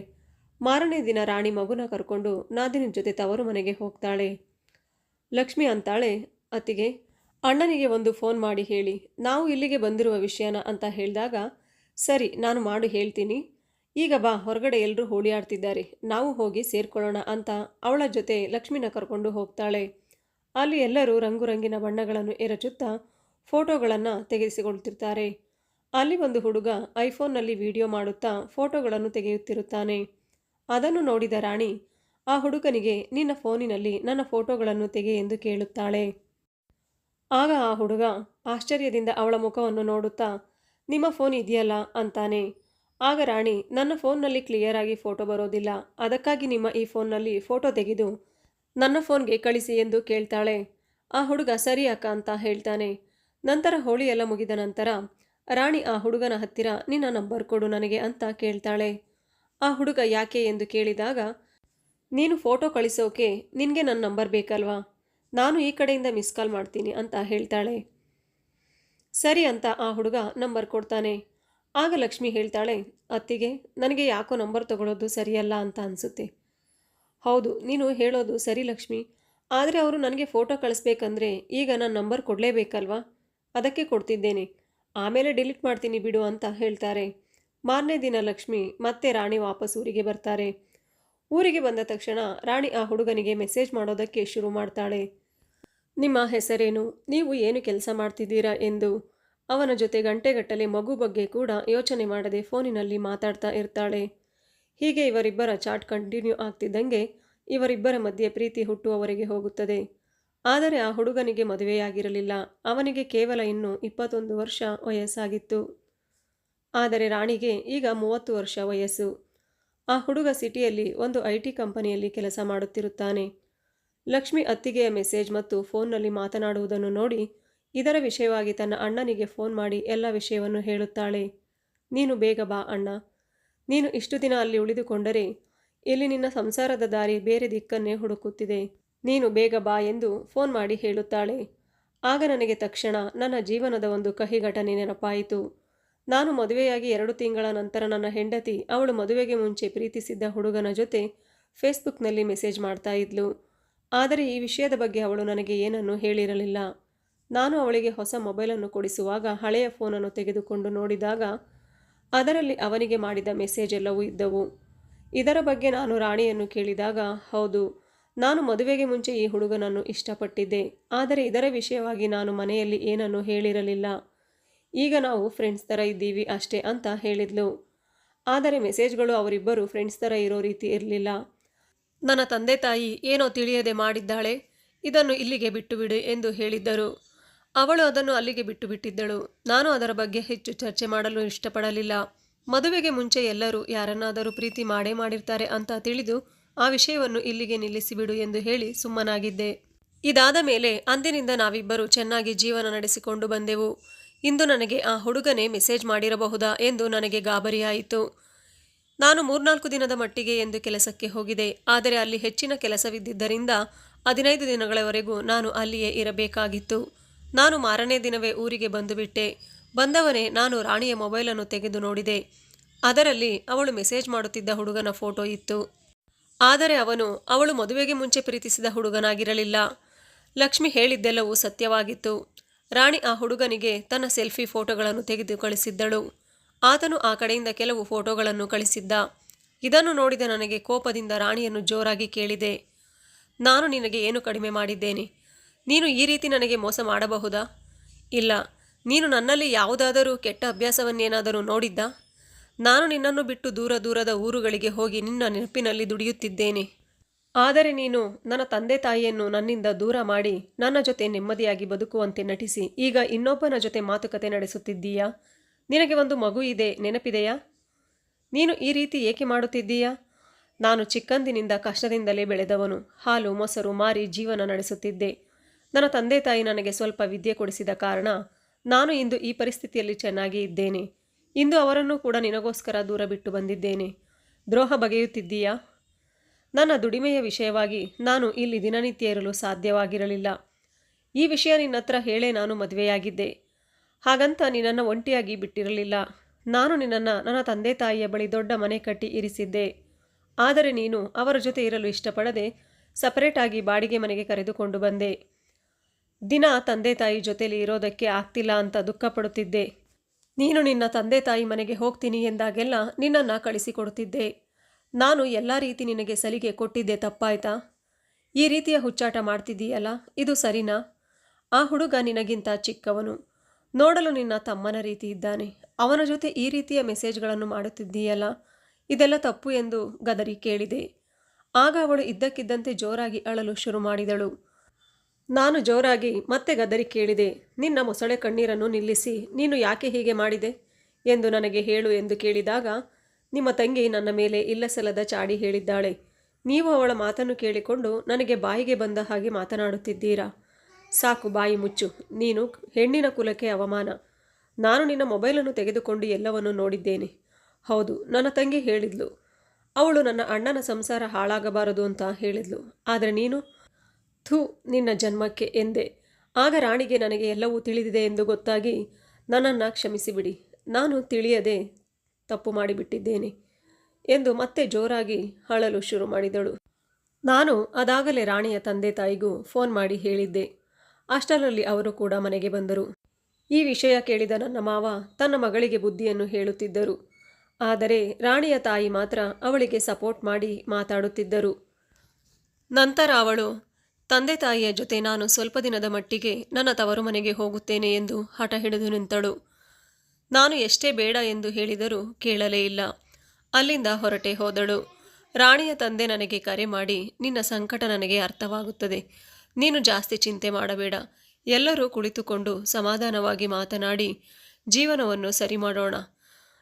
ಮಾರನೇ ದಿನ ರಾಣಿ ಮಗುನ ಕರ್ಕೊಂಡು ನಾದಿನ ಜೊತೆ ತವರು ಮನೆಗೆ ಹೋಗ್ತಾಳೆ. ಲಕ್ಷ್ಮಿ ಅಂತಾಳೆ, ಅತ್ತಿಗೆ, ಅಣ್ಣನಿಗೆ ಒಂದು ಫೋನ್ ಮಾಡಿ ಹೇಳಿ, ನಾವು ಇಲ್ಲಿಗೆ ಬಂದಿರುವ ವಿಷಯನ ಅಂತ ಹೇಳಿದಾಗ, ಸರಿ, ನಾನು ಮಾಡು ಹೇಳ್ತೀನಿ. ಈಗ ಬಾ, ಹೊರಗಡೆ ಎಲ್ಲರೂ ಹೋಳಿ ಆಡ್ತಿದ್ದಾರೆ, ನಾವು ಹೋಗಿ ಸೇರ್ಕೊಳ್ಳೋಣ ಅಂತ ಅವಳ ಜೊತೆ ಲಕ್ಷ್ಮಿನ ಕರ್ಕೊಂಡು ಹೋಗ್ತಾಳೆ. ಅಲ್ಲಿ ಎಲ್ಲರೂ ರಂಗುರಂಗಿನ ಬಣ್ಣಗಳನ್ನು ಎರಚುತ್ತಾ ಫೋಟೋಗಳನ್ನು ತೆಗೆಸಿಕೊಳ್ತಿರ್ತಾರೆ ಅಲ್ಲಿ ಒಂದು ಹುಡುಗ ಐಫೋನ್ನಲ್ಲಿ ವಿಡಿಯೋ ಮಾಡುತ್ತಾ ಫೋಟೋಗಳನ್ನು ತೆಗೆಯುತ್ತಿರುತ್ತಾನೆ. ಅದನ್ನು ನೋಡಿದ ರಾಣಿ, ಆ ಹುಡುಗನಿಗೆ, ನಿನ್ನ ಫೋನಿನಲ್ಲಿ ನನ್ನ ಫೋಟೋಗಳನ್ನು ತೆಗೆ ಎಂದು ಕೇಳುತ್ತಾಳೆ. ಆಗ ಆ ಹುಡುಗ ಆಶ್ಚರ್ಯದಿಂದ ಅವಳ ಮುಖವನ್ನು ನೋಡುತ್ತಾ, ನಿಮ್ಮ ಫೋನ್ ಇದೆಯಲ್ಲ ಅಂತಾನೆ. ಆಗ ರಾಣಿ, ನನ್ನ ಫೋನ್ನಲ್ಲಿ ಕ್ಲಿಯರ್ ಆಗಿ ಫೋಟೋ ಬರೋದಿಲ್ಲ. ಅದಕ್ಕಾಗಿ ನಿಮ್ಮ ಈ ಫೋನ್ನಲ್ಲಿ ಫೋಟೋ ತೆಗೆದು ನನ್ನ ಫೋನ್ಗೆ ಕಳಿಸಿ ಎಂದು ಕೇಳ್ತಾಳೆ. ಆ ಹುಡುಗ ಸರಿ ಅಕ್ಕ ಅಂತ ಹೇಳ್ತಾನೆ. ನಂತರ ಹೋಳಿ ಎಲ್ಲ ಮುಗಿದ ನಂತರ, ರಾಣಿ ಆ ಹುಡುಗನ ಹತ್ತಿರ ನಿನ್ನ ನಂಬರ್ ಕೊಡು ನನಗೆ ಅಂತ ಕೇಳ್ತಾಳೆ. ಆ ಹುಡುಗ ಯಾಕೆ ಎಂದು ಕೇಳಿದಾಗ, ನೀನು ಫೋಟೋ ಕಳಿಸೋಕೆ ನಿನಗೆ ನನ್ನ ನಂಬರ್ ಬೇಕಲ್ವಾ? ನಾನು ಈ ಕಡೆಯಿಂದ ಮಿಸ್ ಕಾಲ್ ಮಾಡ್ತೀನಿ ಅಂತ ಹೇಳ್ತಾಳೆ. ಸರಿ ಅಂತ ಆ ಹುಡುಗ ನಂಬರ್ ಕೊಡ್ತಾನೆ. ಆಗ ಲಕ್ಷ್ಮಿ ಹೇಳ್ತಾಳೆ, ಅತ್ತಿಗೆ, ನನಗೆ ಯಾಕೋ ನಂಬರ್ ತಗೊಳ್ಳೋದು ಸರಿಯಲ್ಲ ಅಂತ ಅನಿಸುತ್ತೆ. ಹೌದು, ನೀನು ಹೇಳೋದು ಸರಿ ಲಕ್ಷ್ಮಿ. ಆದರೆ ಅವರು ನನಗೆ ಫೋಟೋ ಕಳಿಸ್ಬೇಕಂದ್ರೆ ಈಗ ನನ್ನ ನಂಬರ್ ಕೊಡಲೇಬೇಕಲ್ವಾ? ಅದಕ್ಕೆ ಕೊಡ್ತಿದ್ದೇನೆ. ಆಮೇಲೆ ಡಿಲೀಟ್ ಮಾಡ್ತೀನಿ ಬಿಡು ಅಂತ ಹೇಳ್ತಾರೆ. ಮಾರನೇ ದಿನ ಲಕ್ಷ್ಮಿ ಮತ್ತೆ ರಾಣಿ ವಾಪಸ್ ಊರಿಗೆ ಬರ್ತಾರೆ. ಊರಿಗೆ ಬಂದ ತಕ್ಷಣ ರಾಣಿ ಆ ಹುಡುಗನಿಗೆ ಮೆಸೇಜ್ ಮಾಡೋದಕ್ಕೆ ಶುರು ಮಾಡ್ತಾಳೆ. ನಿಮ್ಮ ಹೆಸರೇನು? ನೀವು ಏನು ಕೆಲಸ ಮಾಡ್ತಿದ್ದೀರಾ ಎಂದು. ಅವನ ಜೊತೆ ಗಂಟೆಗಟ್ಟಲೆ ಮಗು ಬಗ್ಗೆ ಕೂಡ ಯೋಚನೆ ಮಾಡದೆ ಫೋನಿನಲ್ಲಿ ಮಾತಾಡ್ತಾ ಇರ್ತಾಳೆ. ಹೀಗೆ ಇವರಿಬ್ಬರ ಚಾಟ್ ಕಂಟಿನ್ಯೂ ಆಗ್ತಿದ್ದಂಗೆ ಇವರಿಬ್ಬರ ಮಧ್ಯೆ ಪ್ರೀತಿ ಹುಟ್ಟುವವರೆಗೆ ಹೋಗುತ್ತದೆ. ಆದರೆ ಆ ಹುಡುಗನಿಗೆ ಮದುವೆಯಾಗಿರಲಿಲ್ಲ. ಅವನಿಗೆ ಕೇವಲ ಇನ್ನೂ ಇಪ್ಪತ್ತೊಂದು ವರ್ಷ ವಯಸ್ಸಾಗಿತ್ತು. ಆದರೆ ರಾಣಿಗೆ ಈಗ ಮೂವತ್ತು ವರ್ಷ ವಯಸ್ಸು. ಆ ಹುಡುಗ ಸಿಟಿಯಲ್ಲಿ ಒಂದು ಐ ಟಿ ಕಂಪನಿಯಲ್ಲಿ ಕೆಲಸ ಮಾಡುತ್ತಿರುತ್ತಾನೆ. ಲಕ್ಷ್ಮಿ ಅತ್ತಿಗೆಯ ಮೆಸೇಜ್ ಮತ್ತು ಫೋನ್ನಲ್ಲಿ ಮಾತನಾಡುವುದನ್ನು ನೋಡಿ ಇದರ ವಿಷಯವಾಗಿ ತನ್ನ ಅಣ್ಣನಿಗೆ ಫೋನ್ ಮಾಡಿ ಎಲ್ಲ ವಿಷಯವನ್ನು ಹೇಳುತ್ತಾಳೆ. ನೀನು ಬೇಗ ಬಾ ಅಣ್ಣ. ನೀನು ಇಷ್ಟು ದಿನ ಅಲ್ಲಿ ಉಳಿದುಕೊಂಡರೆ ಇಲ್ಲಿ ನಿನ್ನ ಸಂಸಾರದ ದಾರಿ ಬೇರೆ ದಿಕ್ಕನ್ನೇ ಹುಡುಕುತ್ತಿದೆ. ನೀನು ಬೇಗ ಬಾ ಎಂದು ಫೋನ್ ಮಾಡಿ ಹೇಳುತ್ತಾಳೆ. ಆಗ ನನಗೆ ತಕ್ಷಣ ನನ್ನ ಜೀವನದ ಒಂದು ಕಹಿ ಘಟನೆ ನೆನಪಾಯಿತು. ನಾನು ಮದುವೆಯಾಗಿ ಎರಡು ತಿಂಗಳ ನಂತರ ನನ್ನ ಹೆಂಡತಿ, ಅವಳು ಮದುವೆಗೆ ಮುಂಚೆ ಪ್ರೀತಿಸಿದ್ದ ಹುಡುಗನ ಜೊತೆ ಫೇಸ್ಬುಕ್ನಲ್ಲಿ ಮೆಸೇಜ್ ಮಾಡ್ತಾ ಇದ್ಲು. ಆದರೆ ಈ ವಿಷಯದ ಬಗ್ಗೆ ಅವಳು ನನಗೆ ಏನನ್ನೂ ಹೇಳಿರಲಿಲ್ಲ. ನಾನು ಅವಳಿಗೆ ಹೊಸ ಮೊಬೈಲನ್ನು ಕೊಡಿಸುವಾಗ ಹಳೆಯ ಫೋನನ್ನು ತೆಗೆದುಕೊಂಡು ನೋಡಿದಾಗ ಅದರಲ್ಲಿ ಅವನಿಗೆ ಮಾಡಿದ ಮೆಸೇಜ್ ಎಲ್ಲವೂ ಇದ್ದವು. ಇದರ ಬಗ್ಗೆ ನಾನು ರಾಣಿಯನ್ನು ಕೇಳಿದಾಗ, ಹೌದು, ನಾನು ಮದುವೆಗೆ ಮುಂಚೆ ಈ ಹುಡುಗನನ್ನು ಇಷ್ಟಪಟ್ಟಿದ್ದೆ. ಆದರೆ ಇದರ ವಿಷಯವಾಗಿ ನಾನು ಮನೆಯಲ್ಲಿ ಏನನ್ನೂ ಹೇಳಿರಲಿಲ್ಲ. ಈಗ ನಾವು ಫ್ರೆಂಡ್ಸ್ ಥರ ಇದ್ದೀವಿ ಅಷ್ಟೇ ಅಂತ ಹೇಳಿದ್ಲು. ಆದರೆ ಮೆಸೇಜ್ಗಳು ಅವರಿಬ್ಬರು ಫ್ರೆಂಡ್ಸ್ ಥರ ಇರೋ ರೀತಿ ಇರಲಿಲ್ಲ. ನನ್ನ ತಂದೆ ತಾಯಿ ಏನೋ ತಿಳಿಯದೆ ಮಾಡಿದ್ದಾಳೆ, ಇದನ್ನು ಇಲ್ಲಿಗೆ ಬಿಟ್ಟು ಬಿಡು ಎಂದು ಹೇಳಿದ್ದರು. ಅವಳು ಅದನ್ನು ಅಲ್ಲಿಗೆ ಬಿಟ್ಟು ಬಿಟ್ಟಿದ್ದಳು. ನಾನು ಅದರ ಬಗ್ಗೆ ಹೆಚ್ಚು ಚರ್ಚೆ ಮಾಡಲು ಇಷ್ಟಪಡಲಿಲ್ಲ. ಮದುವೆಗೆ ಮುಂಚೆ ಎಲ್ಲರೂ ಯಾರನ್ನಾದರೂ ಪ್ರೀತಿ ಮಾಡೇ ಮಾಡಿರ್ತಾರೆ ಅಂತ ತಿಳಿದು ಆ ವಿಷಯವನ್ನು ಇಲ್ಲಿಗೆ ನಿಲ್ಲಿಸಿಬಿಡು ಎಂದು ಹೇಳಿ ಸುಮ್ಮನಾಗಿದ್ದೆ. ಇದಾದ ಮೇಲೆ ಅಂದಿನಿಂದ ನಾವಿಬ್ಬರು ಚೆನ್ನಾಗಿ ಜೀವನ ನಡೆಸಿಕೊಂಡು ಬಂದೆವು. ಇಂದು ನನಗೆ ಆ ಹುಡುಗನೇ ಮೆಸೇಜ್ ಮಾಡಿರಬಹುದಾ ಎಂದು ನನಗೆ ಗಾಬರಿಯಾಯಿತು. ನಾನು ಮೂರ್ನಾಲ್ಕು ದಿನದ ಮಟ್ಟಿಗೆ ಎಂದು ಕೆಲಸಕ್ಕೆ ಹೋಗಿದೆ ಆದರೆ ಅಲ್ಲಿ ಹೆಚ್ಚಿನ ಕೆಲಸವಿದ್ದಿದ್ದರಿಂದ ಹದಿನೈದು ದಿನಗಳವರೆಗೂ ನಾನು ಅಲ್ಲಿಯೇ ಇರಬೇಕಾಗಿತ್ತು. ನಾನು ಮಾರನೇ ದಿನವೇ ಊರಿಗೆ ಬಂದುಬಿಟ್ಟೆ. ಬಂದವನೇ ನಾನು ರಾಣಿಯ ಮೊಬೈಲನ್ನು ತೆಗೆದು ನೋಡಿದೆ. ಅದರಲ್ಲಿ ಅವಳು ಮೆಸೇಜ್ ಮಾಡುತ್ತಿದ್ದ ಹುಡುಗನ ಫೋಟೋ ಇತ್ತು. ಆದರೆ ಅವನು ಅವಳು ಮದುವೆಗೆ ಮುಂಚೆ ಪ್ರೀತಿಸಿದ ಹುಡುಗನಾಗಿರಲಿಲ್ಲ. ಲಕ್ಷ್ಮಿ ಹೇಳಿದ್ದೆಲ್ಲವೂ ಸತ್ಯವಾಗಿತ್ತು. ರಾಣಿ ಆ ಹುಡುಗನಿಗೆ ತನ್ನ ಸೆಲ್ಫಿ ಫೋಟೋಗಳನ್ನು ತೆಗೆದು ಕಳಿಸಿದ್ದಳು. ಆತನು ಆ ಕಡೆಯಿಂದ ಕೆಲವು ಫೋಟೋಗಳನ್ನು ಕಳಿಸಿದ್ದ. ಇದನ್ನು ನೋಡಿದ ನನಗೆ ಕೋಪದಿಂದ ರಾಣಿಯನ್ನು ಜೋರಾಗಿ ಕೇಳಿದೆ. ನಾನು ನಿನಗೆ ಏನು ಕಡಿಮೆ ಮಾಡಿದ್ದೇನೆ? ನೀನು ಈ ರೀತಿ ನನಗೆ ಮೋಸ ಮಾಡಬಹುದಾ? ಇಲ್ಲ. ನೀನು ನನ್ನಲ್ಲಿ ಯಾವುದಾದರೂ ಕೆಟ್ಟ ಅಭ್ಯಾಸವನ್ನೇನಾದರೂ ನೋಡಿದ್ದ? ನಾನು ನಿನ್ನನ್ನು ಬಿಟ್ಟು ದೂರ ದೂರದ ಊರುಗಳಿಗೆ ಹೋಗಿ ನಿನ್ನ ನೆನಪಿನಲ್ಲಿ ದುಡಿಯುತ್ತಿದ್ದೇನೆ. ಆದರೆ ನೀನು ನನ್ನ ತಂದೆ ತಾಯಿಯನ್ನು ನನ್ನಿಂದ ದೂರ ಮಾಡಿ ನನ್ನ ಜೊತೆ ನೆಮ್ಮದಿಯಾಗಿ ಬದುಕುವಂತೆ ನಟಿಸಿ, ಈಗ ಇನ್ನೊಬ್ಬನ ಜೊತೆ ಮಾತುಕತೆ ನಡೆಸುತ್ತಿದ್ದೀಯಾ? ನಿನಗೆ ಒಂದು ಮಗು ಇದೆ, ನೆನಪಿದೆಯಾ? ನೀನು ಈ ರೀತಿ ಏಕೆ ಮಾಡುತ್ತಿದ್ದೀಯಾ? ನಾನು ಚಿಕ್ಕಂದಿನಿಂದ ಕಷ್ಟದಿಂದಲೇ ಬೆಳೆದವನು. ಹಾಲು, ಮೊಸರು ಮಾರಿ ಜೀವನ ನಡೆಸುತ್ತಿದ್ದೆ. ನನ್ನ ತಂದೆ ತಾಯಿ ನನಗೆ ಸ್ವಲ್ಪ ವಿದ್ಯೆ ಕೊಡಿಸಿದ ಕಾರಣ ನಾನು ಇಂದು ಈ ಪರಿಸ್ಥಿತಿಯಲ್ಲಿ ಚೆನ್ನಾಗಿ ಇದ್ದೇನೆ. ಇಂದು ಅವರನ್ನು ಕೂಡ ನಿನಗೋಸ್ಕರ ದೂರ ಬಿಟ್ಟು ಬಂದಿದ್ದೇನೆ. ದ್ರೋಹ ಬಗೆಯುತ್ತಿದ್ದೀಯಾ? ನನ್ನ ದುಡಿಮೆಯ ವಿಷಯವಾಗಿ ನಾನು ಇಲ್ಲಿ ದಿನನಿತ್ಯ ಇರಲು ಸಾಧ್ಯವಾಗಿರಲಿಲ್ಲ. ಈ ವಿಷಯ ನಿನ್ನ ಹತ್ರ ಹೇಳೇ ನಾನು ಮದುವೆಯಾಗಿದ್ದೆ. ಹಾಗಂತ ನಿನ್ನನ್ನು ಒಂಟಿಯಾಗಿ ಬಿಟ್ಟಿರಲಿಲ್ಲ. ನಾನು ನಿನ್ನನ್ನು ನನ್ನ ತಂದೆ ತಾಯಿಯ ಬಳಿ ದೊಡ್ಡ ಮನೆ ಕಟ್ಟಿ ಇರಿಸಿದ್ದೆ. ಆದರೆ ನೀನು ಅವರ ಜೊತೆ ಇರಲು ಇಷ್ಟಪಡದೆ ಸಪರೇಟಾಗಿ ಬಾಡಿಗೆ ಮನೆಗೆ ಕರೆದುಕೊಂಡು ಬಂದೆ. ದಿನ ತಂದೆ ತಾಯಿ ಜೊತೆಲಿ ಇರೋದಕ್ಕೆ ಆಗ್ತಿಲ್ಲ ಅಂತ ದುಃಖಪಡುತ್ತಿದ್ದೆ ನೀನು ನಿನ್ನ ತಂದೆ ತಾಯಿ ಮನೆಗೆ ಹೋಗ್ತೀನಿ ಎಂದಾಗೆಲ್ಲ ನಿನ್ನನ್ನು ಕಳಿಸಿಕೊಡುತ್ತಿದ್ದೆ. ನಾನು ಎಲ್ಲ ರೀತಿ ನಿನಗೆ ಸಲಿಗೆ ಕೊಟ್ಟಿದ್ದೆ ತಪ್ಪಾಯ್ತಾ? ಈ ರೀತಿಯ ಹುಚ್ಚಾಟ ಮಾಡ್ತಿದ್ದೀಯಲ್ಲ, ಇದು ಸರಿನಾ? ಆ ಹುಡುಗ ನಿನಗಿಂತ ಚಿಕ್ಕವನು. ನೋಡಲು ನಿನ್ನ ತಮ್ಮನ ರೀತಿ ಇದ್ದಾನೆ. ಅವನ ಜೊತೆ ಈ ರೀತಿಯ ಮೆಸೇಜ್ಗಳನ್ನು ಮಾಡುತ್ತಿದ್ದೀಯಲ್ಲ? ಇದೆಲ್ಲ ತಪ್ಪು ಎಂದು ಗದರಿ ಕೇಳಿದೆ. ಆಗ ಅವಳು ಇದ್ದಕ್ಕಿದ್ದಂತೆ ಜೋರಾಗಿ ಅಳಲು ಶುರು ಮಾಡಿದಳು. ನಾನು ಜೋರಾಗಿ ಮತ್ತೆ ಗದರಿ ಕೇಳಿದೆ, ನಿನ್ನ ಮೊಸಳೆ ಕಣ್ಣೀರನ್ನು ನಿಲ್ಲಿಸಿ, ನೀನು ಯಾಕೆ ಹೀಗೆ ಮಾಡಿದೆ? ಎಂದು ನನಗೆ ಹೇಳು ಎಂದು ಕೇಳಿದಾಗ, ನಿಮ್ಮ ತಂಗಿ ನನ್ನ ಮೇಲೆ ಇಲ್ಲಸಲ್ಲದ ಚಾಡಿ ಹೇಳಿದ್ದಾಳೆ. ನೀವು ಅವಳ ಮಾತನ್ನು ಕೇಳಿಕೊಂಡು ನನಗೆ ಬಾಯಿಗೆ ಬಂದ ಹಾಗೆ ಮಾತನಾಡುತ್ತಿದ್ದೀರಾ? ಸಾಕು ಬಾಯಿ ಮುಚ್ಚು, ನೀನು ಹೆಣ್ಣಿನ ಕುಲಕ್ಕೆ ಅವಮಾನ. ನಾನು ನಿನ್ನ ಮೊಬೈಲನ್ನು ತೆಗೆದುಕೊಂಡು ಎಲ್ಲವನ್ನೂ ನೋಡಿದ್ದೇನೆ. ಹೌದು, ನನ್ನ ತಂಗಿ ಹೇಳಿದ್ಲು. ಅವಳು ನನ್ನ ಅಣ್ಣನ ಸಂಸಾರ ಹಾಳಾಗಬಾರದು ಅಂತ ಹೇಳಿದ್ಲು. ಆದರೆ ನೀನು ಥೂ ನಿನ್ನ ಜನ್ಮಕ್ಕೆ ಎಂದೆ. ಆಗ ರಾಣಿಗೆ ನನಗೆ ಎಲ್ಲವೂ ತಿಳಿದಿದೆ ಎಂದು ಗೊತ್ತಾಗಿ ನನ್ನನ್ನು ಕ್ಷಮಿಸಿಬಿಡಿ. ನಾನು ತಿಳಿಯದೆ ತಪ್ಪು ಮಾಡಿಬಿಟ್ಟಿದ್ದೇನೆ ಎಂದು ಮತ್ತೆ ಜೋರಾಗಿ ಅಳಲು ಶುರು ಮಾಡಿದಳು. ನಾನು ಅದಾಗಲೇ ರಾಣಿಯ ತಂದೆ ತಾಯಿಗೂ ಫೋನ್ ಮಾಡಿ ಹೇಳಿದ್ದೆ. ಅಷ್ಟರಲ್ಲಿ ಅವರು ಕೂಡ ಮನೆಗೆ ಬಂದರು. ಈ ವಿಷಯ ಕೇಳಿದ ನನ್ನ ಮಾವ ತನ್ನ ಮಗಳಿಗೆ ಬುದ್ಧಿಯನ್ನು ಹೇಳುತ್ತಿದ್ದರು. ಆದರೆ ರಾಣಿಯ ತಾಯಿ ಮಾತ್ರ ಅವಳಿಗೆ ಸಪೋರ್ಟ್ ಮಾಡಿ ಮಾತಾಡುತ್ತಿದ್ದರು. ನಂತರ ಅವಳು ತಂದೆ ತಾಯಿಯ ಜೊತೆ ನಾನು ಸ್ವಲ್ಪ ದಿನದ ಮಟ್ಟಿಗೆ ನನ್ನ ತವರು ಮನೆಗೆ ಹೋಗುತ್ತೇನೆ ಎಂದು ಹಠ ಹಿಡಿದು ನಿಂತಳು. ನಾನು ಎಷ್ಟೇ ಬೇಡ ಎಂದು ಹೇಳಿದರೂ ಕೇಳಲೇ ಇಲ್ಲ. ಅಲ್ಲಿಂದ ಹೊರಟೆ ಹೋದಳು. ರಾಣಿಯ ತಂದೆ ನನಗೆ ಕರೆ ಮಾಡಿ, ನಿನ್ನ ಸಂಕಟ ನನಗೆ ಅರ್ಥವಾಗುತ್ತದೆ. ನೀನು ಜಾಸ್ತಿ ಚಿಂತೆ ಮಾಡಬೇಡ. ಎಲ್ಲರೂ ಕುಳಿತುಕೊಂಡು ಸಮಾಧಾನವಾಗಿ ಮಾತನಾಡಿ, ಜೀವನವನ್ನು ಸರಿ ಮಾಡೋಣ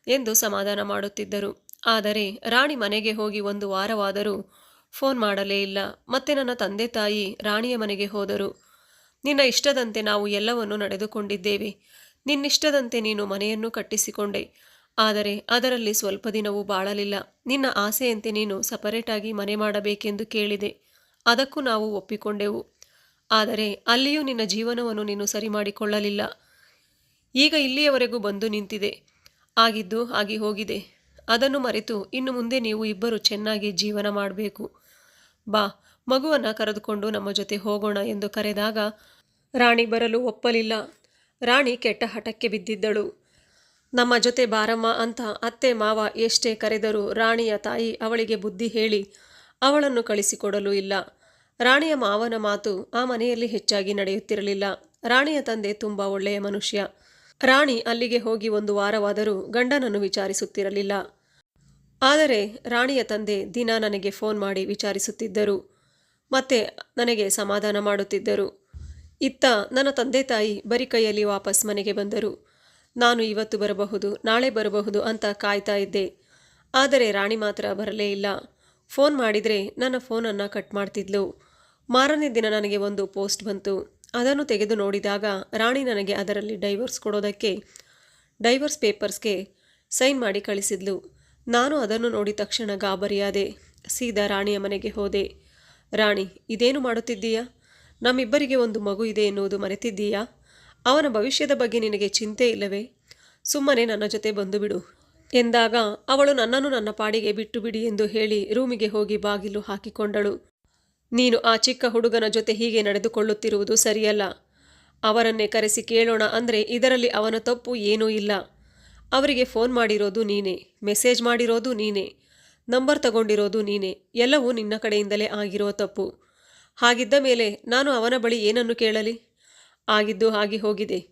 ಎಂದು ಸಮಾಧಾನ ಮಾಡುತ್ತಿದ್ದರು. ಆದರೆ ರಾಣಿ ಮನೆಗೆ ಹೋಗಿ ಒಂದು ವಾರವಾದರೂ ಫೋನ್ ಮಾಡಲೇ ಇಲ್ಲ. ಮತ್ತೆ ನನ್ನ ತಂದೆ ತಾಯಿ ರಾಣಿಯ ಮನೆಗೆ ಹೋದರು. ನಿನ್ನ ಇಷ್ಟದಂತೆ ನಾವು ಎಲ್ಲವನ್ನು ನಡೆದುಕೊಂಡಿದ್ದೇವೆ. ನಿನ್ನಿಷ್ಟದಂತೆ ನೀನು ಮನೆಯನ್ನು ಕಟ್ಟಿಸಿಕೊಂಡೆ. ಆದರೆ ಅದರಲ್ಲಿ ಸ್ವಲ್ಪ ದಿನವೂ ಬಾಳಲಿಲ್ಲ. ನಿನ್ನ ಆಸೆಯಂತೆ ನೀನು ಸಪರೇಟಾಗಿ ಮನೆ ಮಾಡಬೇಕೆಂದು ಕೇಳಿದೆ. ಅದಕ್ಕೂ ನಾವು ಒಪ್ಪಿಕೊಂಡೆವು. ಆದರೆ ಅಲ್ಲಿಯೂ ನಿನ್ನ ಜೀವನವನ್ನು ನೀನು ಸರಿ ಮಾಡಿಕೊಳ್ಳಲಿಲ್ಲ ಈಗ ಇಲ್ಲಿಯವರೆಗೂ ಬಂದು ನಿಂತಿದೆ. ಆಗಿದ್ದು ಆಗಿ ಹೋಗಿದೆ. ಅದನ್ನು ಮರೆತು ಇನ್ನು ಮುಂದೆ ನೀವು ಇಬ್ಬರು ಚೆನ್ನಾಗಿ ಜೀವನ ಮಾಡಬೇಕು. ಬಾ, ಮಗುವನ್ನು ಕರೆದುಕೊಂಡು ನಮ್ಮ ಜೊತೆ ಹೋಗೋಣ ಎಂದು ಕರೆದಾಗ ರಾಣಿ ಬರಲು ಒಪ್ಪಲಿಲ್ಲ. ರಾಣಿ ಕೆಟ್ಟ ಹಠಕ್ಕೆ ಬಿದ್ದಿದ್ದಳು. ನಮ್ಮ ಜೊತೆ ಬಾರಮ್ಮ ಅಂತ ಅತ್ತೆ ಮಾವ ಎಷ್ಟೇ ಕರೆದರೂ ರಾಣಿಯ ತಾಯಿ ಅವಳಿಗೆ ಬುದ್ಧಿ ಹೇಳಿ ಅವಳನ್ನು ಕಳಿಸಿಕೊಡಲು ಇಲ್ಲ. ರಾಣಿಯ ಮಾವನ ಮಾತು ಆ ಮನೆಯಲ್ಲಿ ಹೆಚ್ಚಾಗಿ ನಡೆಯುತ್ತಿರಲಿಲ್ಲ. ರಾಣಿಯ ತಂದೆ ತುಂಬ ಒಳ್ಳೆಯ ಮನುಷ್ಯ. ರಾಣಿ ಅಲ್ಲಿಗೆ ಹೋಗಿ ಒಂದು ವಾರವಾದರೂ ಗಂಡನನ್ನು ವಿಚಾರಿಸುತ್ತಿರಲಿಲ್ಲ. ಆದರೆ ರಾಣಿಯ ತಂದೆ ದಿನ ನನಗೆ ಫೋನ್ ಮಾಡಿ ವಿಚಾರಿಸುತ್ತಿದ್ದರು. ಮತ್ತೆ ನನಗೆ ಸಮಾಧಾನ ಮಾಡುತ್ತಿದ್ದರು. ಇತ್ತ ನನ್ನ ತಂದೆ ತಾಯಿ ಬರಿ ಕೈಯಲ್ಲಿ ವಾಪಸ್ ಮನೆಗೆ ಬಂದರು. ನಾನು ಇವತ್ತು ಬರಬಹುದು, ನಾಳೆ ಬರಬಹುದು ಅಂತ ಕಾಯ್ತಾ ಇದ್ದೆ. ಆದರೆ ರಾಣಿ ಮಾತ್ರ ಬರಲೇ ಇಲ್ಲ. ಫೋನ್ ಮಾಡಿದರೆ ನನ್ನ ಫೋನನ್ನು ಕಟ್ ಮಾಡ್ತಿದ್ಲು. ಮಾರನೇ ದಿನ ನನಗೆ ಒಂದು ಪೋಸ್ಟ್ ಬಂತು. ಅದನ್ನು ತೆಗೆದು ನೋಡಿದಾಗ ರಾಣಿ ನನಗೆ ಅದರಲ್ಲಿ ಡೈವರ್ಸ್ ಕೊಡೋದಕ್ಕೆ, ಡೈವರ್ಸ್ ಪೇಪರ್ಸ್ಗೆ ಸೈನ್ ಮಾಡಿ ಕಳಿಸಿದ್ಲು. ನಾನು ಅದನ್ನು ನೋಡಿ ತಕ್ಷಣ ಗಾಬರಿಯಾದೆ, ಸೀದಾ ರಾಣಿಯ ಮನೆಗೆ ಹೋದೆ. ರಾಣಿ, ಇದೇನು ಮಾಡುತ್ತಿದ್ದೀಯಾ? ನಮ್ಮಿಬ್ಬರಿಗೆ ಒಂದು ಮಗು ಇದೆ ಎನ್ನುವುದು ಮರೆತಿದ್ದೀಯಾ? ಅವನ ಭವಿಷ್ಯದ ಬಗ್ಗೆ ನಿನಗೆ ಚಿಂತೆ ಇಲ್ಲವೇ? ಸುಮ್ಮನೆ ನನ್ನ ಜೊತೆ ಬಂದು ಬಿಡು ಎಂದಾಗ ಅವಳು ನನ್ನನ್ನು ನನ್ನ ಪಾಡಿಗೆ ಬಿಟ್ಟು ಬಿಡಿ ಎಂದು ಹೇಳಿ ರೂಮಿಗೆ ಹೋಗಿ ಬಾಗಿಲು ಹಾಕಿಕೊಂಡಳು. ನೀನು ಆ ಚಿಕ್ಕ ಹುಡುಗನ ಜೊತೆ ಹೀಗೆ ನಡೆದುಕೊಳ್ಳುತ್ತಿರುವುದು ಸರಿಯಲ್ಲ. ಅವರನ್ನೇ ಕರೆಸಿ ಕೇಳೋಣ ಅಂದರೆ ಇದರಲ್ಲಿ ಅವನ ತಪ್ಪು ಏನೂ ಇಲ್ಲ. ಅವರಿಗೆ ಫೋನ್ ಮಾಡಿರೋದು ನೀನೇ, ಮೆಸೇಜ್ ಮಾಡಿರೋದು ನೀನೇ, ನಂಬರ್ ತಗೊಂಡಿರೋದು ನೀನೇ, ಎಲ್ಲವೂ ನಿನ್ನ ಕಡೆಯಿಂದಲೇ ಆಗಿರೋ ತಪ್ಪು. ಹಾಗಿದ್ದ ಮೇಲೆ ನಾನು ಅವನ ಬಳಿ ಏನನ್ನು ಕೇಳಲಿ? ಆಗಿದ್ದು ಹಾಗೆ ಹೋಗಿದೆ.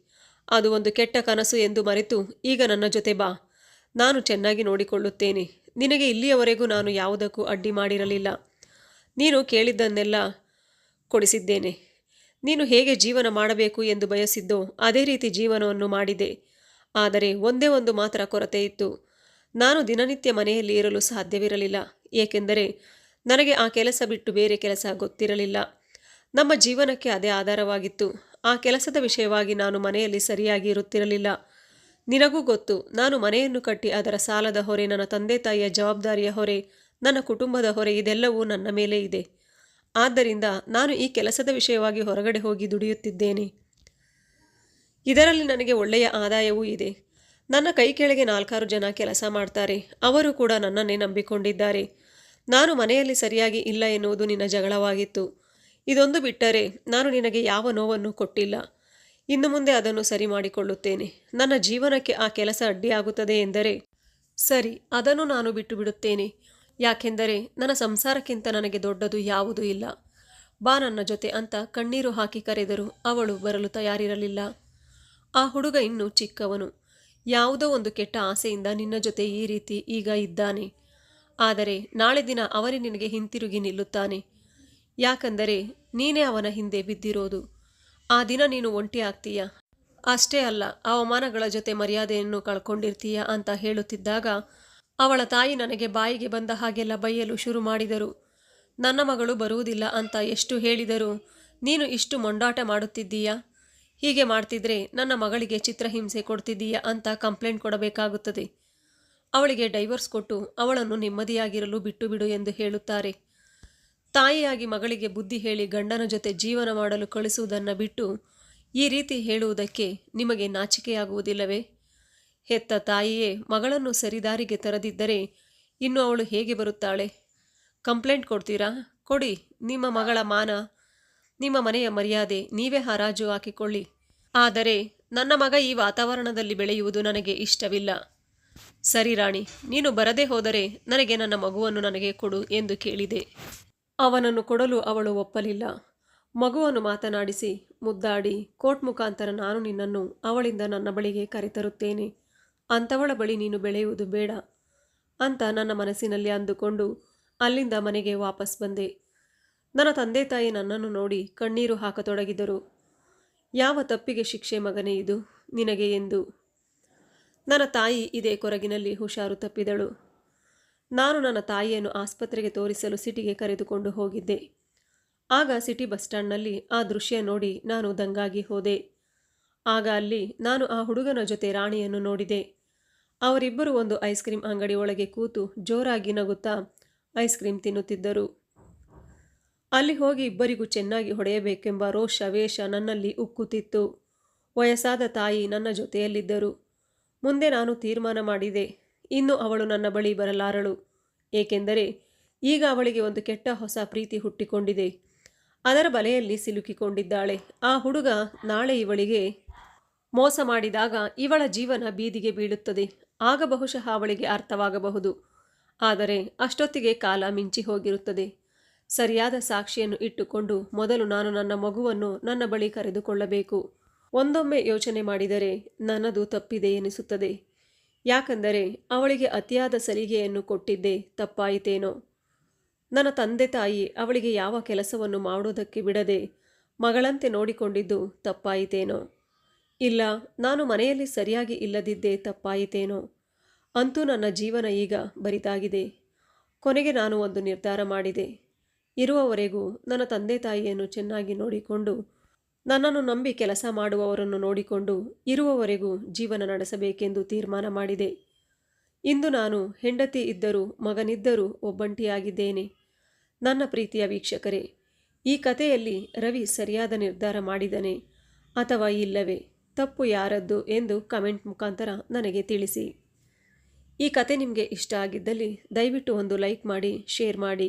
ಅದು ಒಂದು ಕೆಟ್ಟ ಕನಸು ಎಂದು ಮರೆತು, ಈಗ ನನ್ನ ಜೊತೆ ಬಾ. ನಾನು ಚೆನ್ನಾಗಿ ನೋಡಿಕೊಳ್ಳುತ್ತೇನೆ. ನಿನಗೆ ಇಲ್ಲಿಯವರೆಗೂ ನಾನು ಯಾವುದಕ್ಕೂ ಅಡ್ಡಿ ಮಾಡಿರಲಿಲ್ಲ. ನೀನು ಕೇಳಿದ್ದನ್ನೆಲ್ಲ ಕೊಡಿಸಿದ್ದೇನೆ. ನೀನು ಹೇಗೆ ಜೀವನ ಮಾಡಬೇಕು ಎಂದು ಬಯಸಿದ್ದೋ, ಅದೇ ರೀತಿ ಜೀವನವನ್ನು ಮಾಡಿದೆ. ಆದರೆ ಒಂದೇ ಒಂದು ಮಾತ್ರ ಕೊರತೆ ಇತ್ತು. ನಾನು ದಿನನಿತ್ಯ ಮನೆಯಲ್ಲಿ ಇರಲು ಸಾಧ್ಯವಿರಲಿಲ್ಲ, ಏಕೆಂದರೆ ನನಗೆ ಆ ಕೆಲಸ ಬಿಟ್ಟು ಬೇರೆ ಕೆಲಸ ಗೊತ್ತಿರಲಿಲ್ಲ. ನಮ್ಮ ಜೀವನಕ್ಕೆ ಅದೇ ಆಧಾರವಾಗಿತ್ತು. ಆ ಕೆಲಸದ ವಿಷಯವಾಗಿ ನಾನು ಮನೆಯಲ್ಲಿ ಸರಿಯಾಗಿ ಇರುತ್ತಿರಲಿಲ್ಲ. ನಿನಗೂ ಗೊತ್ತು, ನಾನು ಮನೆಯನ್ನು ಕಟ್ಟಿ ಅದರ ಸಾಲದ ಹೊರೆ, ನನ್ನ ತಂದೆ ತಾಯಿಯ ಜವಾಬ್ದಾರಿಯ ಹೊರೆ, ನನ್ನ ಕುಟುಂಬದ ಹೊರೆ, ಇದೆಲ್ಲವೂ ನನ್ನ ಮೇಲೆ ಇದೆ. ಆದ್ದರಿಂದ ನಾನು ಈ ಕೆಲಸದ ವಿಷಯವಾಗಿ ಹೊರಗಡೆ ಹೋಗಿ ದುಡಿಯುತ್ತಿದ್ದೇನೆ. ಇದರಲ್ಲಿ ನನಗೆ ಒಳ್ಳೆಯ ಆದಾಯವೂ ಇದೆ. ನನ್ನ ಕೈ ಕೆಳಗೆ ನಾಲ್ಕಾರು ಜನ ಕೆಲಸ ಮಾಡ್ತಾರೆ. ಅವರು ಕೂಡ ನನ್ನನ್ನೇ ನಂಬಿಕೊಂಡಿದ್ದಾರೆ. ನಾನು ಮನೆಯಲ್ಲಿ ಸರಿಯಾಗಿ ಇಲ್ಲ ಎನ್ನುವುದು ನಿನ್ನ ಜಗಳವಾಗಿತ್ತು. ಇದೊಂದು ಬಿಟ್ಟರೆ ನಾನು ನಿನಗೆ ಯಾವ ನೋವನ್ನು ಕೊಟ್ಟಿಲ್ಲ. ಇನ್ನು ಮುಂದೆ ಅದನ್ನು ಸರಿ ಮಾಡಿಕೊಳ್ಳುತ್ತೇನೆ. ನನ್ನ ಜೀವನಕ್ಕೆ ಆ ಕೆಲಸ ಅಡ್ಡಿಯಾಗುತ್ತದೆ ಎಂದರೆ, ಸರಿ, ಅದನ್ನು ನಾನು ಬಿಟ್ಟು ಬಿಡುತ್ತೇನೆ ಯಾಕೆಂದರೆ ನನ್ನ ಸಂಸಾರಕ್ಕಿಂತ ನನಗೆ ದೊಡ್ಡದು ಯಾವುದೂ ಇಲ್ಲ. ಬಾ ನನ್ನ ಜೊತೆ ಅಂತ ಕಣ್ಣೀರು ಹಾಕಿ ಕರೆದರು. ಅವಳು ಬರಲು ತಯಾರಿರಲಿಲ್ಲ. ಆ ಹುಡುಗ ಇನ್ನೂ ಚಿಕ್ಕವನು. ಯಾವುದೋ ಒಂದು ಕೆಟ್ಟ ಆಸೆಯಿಂದ ನಿನ್ನ ಜೊತೆ ಈ ರೀತಿ ಈಗ ಇದ್ದಾನೆ. ಆದರೆ ನಾಳೆ ದಿನ ಅವನೇ ನಿನಗೆ ಹಿಂತಿರುಗಿ ನಿಲ್ಲುತ್ತಾನೆ. ಯಾಕಂದರೆ ನೀನೇ ಅವನ ಹಿಂದೆ ಬಿದ್ದಿರೋದು. ಆ ದಿನ ನೀನು ಒಂಟಿ ಆಗ್ತೀಯ? ಅಷ್ಟೇ ಅಲ್ಲ, ಅವಮಾನಗಳ ಜೊತೆ ಮರ್ಯಾದೆಯನ್ನು ಕಳ್ಕೊಂಡಿರ್ತೀಯ ಅಂತ ಹೇಳುತ್ತಿದ್ದಾಗ ಅವಳ ತಾಯಿ ನನಗೆ ಬಾಯಿಗೆ ಬಂದ ಹಾಗೆಲ್ಲ ಬೈಯಲು ಶುರು ಮಾಡಿದರು. ನನ್ನ ಮಗಳು ಬರುವುದಿಲ್ಲ ಅಂತ ಎಷ್ಟು ಹೇಳಿದರೂ ನೀನು ಇಷ್ಟು ಮೊಂಡಾಟ ಮಾಡುತ್ತಿದ್ದೀಯಾ? ಹೀಗೆ ಮಾಡ್ತಿದ್ರೆ ನನ್ನ ಮಗಳಿಗೆ ಚಿತ್ರಹಿಂಸೆ ಕೊಡ್ತಿದ್ದೀಯಾ ಅಂತ ಕಂಪ್ಲೇಂಟ್ ಕೊಡಬೇಕಾಗುತ್ತದೆ. ಅವಳಿಗೆ ಡೈವರ್ಸ್ ಕೊಟ್ಟು ಅವಳನ್ನು ನೆಮ್ಮದಿಯಾಗಿರಲು ಬಿಟ್ಟು ಬಿಡು ಎಂದು ಹೇಳುತ್ತಾರೆ. ತಾಯಿಯಾಗಿ ಮಗಳಿಗೆ ಬುದ್ಧಿ ಹೇಳಿ ಗಂಡನ ಜೊತೆ ಜೀವನ ಮಾಡಲು ಕಳಿಸುವುದನ್ನು ಬಿಟ್ಟು ಈ ರೀತಿ ಹೇಳುವುದಕ್ಕೆ ನಿಮಗೆ ನಾಚಿಕೆಯಾಗುವುದಿಲ್ಲವೇ? ಹೆತ್ತ ತಾಯಿಯೇ, ಮಗಳನ್ನು ಸರಿದಾರಿಗೆ ತರದಿದ್ದರೆ ಇನ್ನು ಅವಳು ಹೇಗೆ ಬರುತ್ತಾಳೆ? ಕಂಪ್ಲೇಂಟ್ ಕೊಡ್ತೀರಾ? ಕೊಡಿ, ನಿಮ್ಮ ಮಗಳ ಮಾನ ನಿಮ್ಮ ಮನೆಯ ಮರ್ಯಾದೆ ನೀವೇ ಹರಾಜು ಹಾಕಿಕೊಳ್ಳಿ. ಆದರೆ ನನ್ನ ಮಗ ಈ ವಾತಾವರಣದಲ್ಲಿ ಬೆಳೆಯುವುದು ನನಗೆ ಇಷ್ಟವಿಲ್ಲ. ಸರಿ ರಾಣಿ, ನೀನು ಬರದೇ ಹೋದರೆ ನನಗೆ ನನ್ನ ಮಗುವನ್ನು ನನಗೆ ಕೊಡು ಎಂದು ಕೇಳಿದೆ. ಅವನನ್ನು ಕೊಡಲು ಅವಳು ಒಪ್ಪಲಿಲ್ಲ. ಮಗುವನ್ನು ಮಾತನಾಡಿಸಿ, ಮುದ್ದಾಡಿ, ಕೋರ್ಟ್ ಮುಖಾಂತರ ನಾನು ನಿನ್ನನ್ನು ಅವಳಿಂದ ನನ್ನ ಬಳಿಗೆ ಕರೆತರುತ್ತೇನೆ. ಅಂಥವಳ ಬಳಿ ನೀನು ಬೆಳೆಯುವುದು ಬೇಡ. ಅಂತ ನನ್ನ ಮನಸ್ಸಿನಲ್ಲಿ ಅಂದುಕೊಂಡು ಅಲ್ಲಿಂದ ಮನೆಗೆ ವಾಪಸ್ ಬಂದೆ. ನನ್ನ ತಂದೆ ತಾಯಿ ನನ್ನನ್ನು ನೋಡಿ ಕಣ್ಣೀರು ಹಾಕತೊಡಗಿದರು. ಯಾವ ತಪ್ಪಿಗೆ ಶಿಕ್ಷೆ ಮಗನೇ ಇದು ನಿನಗೆ ಎಂದು. ನನ್ನ ತಾಯಿ ಇದೇ ಕೊರಗಿನಲ್ಲಿ ಹುಷಾರು ತಪ್ಪಿದಳು. ನಾನು ನನ್ನ ತಾಯಿಯನ್ನು ಆಸ್ಪತ್ರೆಗೆ ತೋರಿಸಲು ಸಿಟಿಗೆ ಕರೆದುಕೊಂಡು ಹೋಗಿದ್ದೆ. ಆಗ ಸಿಟಿ ಬಸ್ ಸ್ಟ್ಯಾಂಡ್ನಲ್ಲಿ ಆ ದೃಶ್ಯ ನೋಡಿ ನಾನು ದಂಗಾಗಿ ಹೋದೆ. ಆಗ ಅಲ್ಲಿ ನಾನು ಆ ಹುಡುಗನ ಜೊತೆ ರಾಣಿಯನ್ನು ನೋಡಿದೆ. ಅವರಿಬ್ಬರು ಒಂದು ಐಸ್ ಕ್ರೀಮ್ ಅಂಗಡಿ ಒಳಗೆ ಕೂತು ಜೋರಾಗಿ ನಗುತ್ತಾ ಐಸ್ ಕ್ರೀಮ್ ತಿನ್ನುತ್ತಿದ್ದರು. ಅಲ್ಲಿ ಹೋಗಿ ಇಬ್ಬರಿಗೂ ಚೆನ್ನಾಗಿ ಹೊಡೆಯಬೇಕೆಂಬ ರೋಷ ವೇಷ ನನ್ನಲ್ಲಿ ಉಕ್ಕುತ್ತಿತ್ತು. ವಯಸ್ಸಾದ ತಾಯಿ ನನ್ನ ಜೊತೆಯಲ್ಲಿದ್ದರು. ಮುಂದೆ ನಾನು ತೀರ್ಮಾನ ಮಾಡಿದೆ. ಇನ್ನು ಅವಳು ನನ್ನ ಬಳಿ ಬರಲಾರಳು. ಏಕೆಂದರೆ ಈಗ ಅವಳಿಗೆ ಒಂದು ಕೆಟ್ಟ ಹೊಸ ಪ್ರೀತಿ ಹುಟ್ಟಿಕೊಂಡಿದೆ. ಅದರ ಬಲೆಯಲ್ಲಿ ಸಿಲುಕಿಕೊಂಡಿದ್ದಾಳೆ. ಆ ಹುಡುಗ ನಾಳೆ ಇವಳಿಗೆ ಮೋಸ ಮಾಡಿದಾಗ ಇವಳ ಜೀವನ ಬೀದಿಗೆ ಬೀಳುತ್ತದೆ. ಆಗ ಬಹುಶಃ ಅವಳಿಗೆ ಅರ್ಥವಾಗಬಹುದು. ಆದರೆ ಅಷ್ಟೊತ್ತಿಗೆ ಕಾಲ ಮಿಂಚಿ ಹೋಗಿರುತ್ತದೆ. ಸರಿಯಾದ ಸಾಕ್ಷಿಯನ್ನು ಇಟ್ಟುಕೊಂಡು ಮೊದಲು ನಾನು ನನ್ನ ಮಗುವನ್ನು ನನ್ನ ಬಳಿ ಕರೆದುಕೊಳ್ಳಬೇಕು. ಒಂದೊಮ್ಮೆ ಯೋಚನೆ ಮಾಡಿದರೆ ನನ್ನದು ತಪ್ಪಿದೆ ಎನಿಸುತ್ತದೆ. ಯಾಕಂದರೆ ಅವಳಿಗೆ ಅತಿಯಾದ ಸಲಿಗೆಯನ್ನು ಕೊಟ್ಟಿದ್ದೆ ತಪ್ಪಾಯಿತೇನೋ. ನನ್ನ ತಂದೆ ತಾಯಿ ಅವಳಿಗೆ ಯಾವ ಕೆಲಸವನ್ನು ಮಾಡುವುದಕ್ಕೆ ಬಿಡದೆ ಮಗಳಂತೆ ನೋಡಿಕೊಂಡಿದ್ದು ತಪ್ಪಾಯಿತೇನೋ. ಇಲ್ಲ, ನಾನು ಮನೆಯಲ್ಲಿ ಸರಿಯಾಗಿ ಇಲ್ಲದಿದ್ದೇ ತಪ್ಪಾಯಿತೇನೋ. ಅಂತೂ ನನ್ನ ಜೀವನ ಈಗ ಬರಿದಾಗಿದೆ. ಕೊನೆಗೆ ನಾನು ಒಂದು ನಿರ್ಧಾರ ಮಾಡಿದೆ. ಇರುವವರೆಗೂ ನನ್ನ ತಂದೆ ತಾಯಿಯನ್ನು ಚೆನ್ನಾಗಿ ನೋಡಿಕೊಂಡು, ನನ್ನನ್ನು ನಂಬಿ ಕೆಲಸ ಮಾಡುವವರನ್ನು ನೋಡಿಕೊಂಡು ಇರುವವರೆಗೂ ಜೀವನ ನಡೆಸಬೇಕೆಂದು ತೀರ್ಮಾನ ಮಾಡಿದೆ. ಇಂದು ನಾನು ಹೆಂಡತಿ ಇದ್ದರೂ ಮಗನಿದ್ದರೂ ಒಬ್ಬಂಟಿಯಾಗಿದ್ದೇನೆ. ನನ್ನ ಪ್ರೀತಿಯ ವೀಕ್ಷಕರೇ, ಈ ಕಥೆಯಲ್ಲಿ ರವಿ ಸರಿಯಾದ ನಿರ್ಧಾರ ಮಾಡಿದನೆ ಅಥವಾ ಇಲ್ಲವೇ? ತಪ್ಪು ಯಾರದ್ದು ಎಂದು ಕಮೆಂಟ್ ಮುಖಾಂತರ ನನಗೆ ತಿಳಿಸಿ. ಈ ಕತೆ ನಿಮಗೆ ಇಷ್ಟ ಆಗಿದ್ದಲ್ಲಿ ದಯವಿಟ್ಟು ಒಂದು ಲೈಕ್ ಮಾಡಿ, ಶೇರ್ ಮಾಡಿ.